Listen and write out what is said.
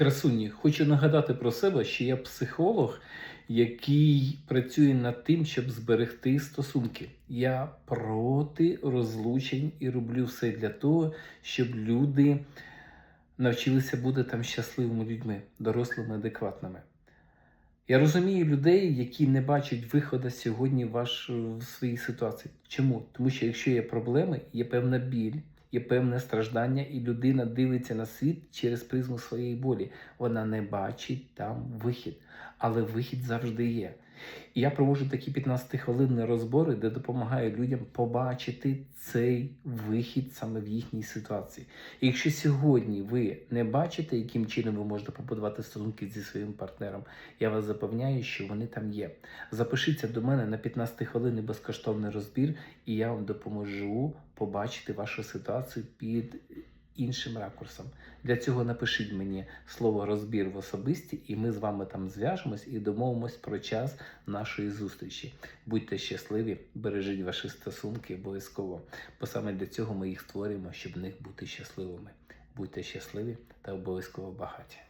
Красуні, хочу нагадати про себе, що я психолог, який працює над тим, щоб зберегти стосунки. Я проти розлучень і роблю все для того, щоб люди навчилися бути там щасливими людьми, дорослими, адекватними. Я розумію людей, які не бачать виходу сьогодні в, ваш, в своїй ситуації. Чому? Тому що якщо є проблеми, є певна біль, є певне страждання, і людина дивиться на світ через призму своєї болі. Вона не бачить там вихід, але вихід завжди є. І я проводжу такі 15-хвилинні розбори, де допомагаю людям побачити цей вихід саме в їхній ситуації. І якщо сьогодні ви не бачите, яким чином ви можете побудувати стосунки зі своїм партнером, я вас запевняю, що вони там є. Запишіться до мене на 15 хвилин безкоштовний розбір, і я вам допоможу побачити вашу ситуацію під іншим ракурсом. Для цього напишіть мені слово розбір в особисті, і ми з вами там зв'яжемось і домовимось про час нашої зустрічі. Будьте щасливі, бережіть ваші стосунки обов'язково, бо саме для цього ми їх створюємо, щоб в них бути щасливими. Будьте щасливі та обов'язково багаті.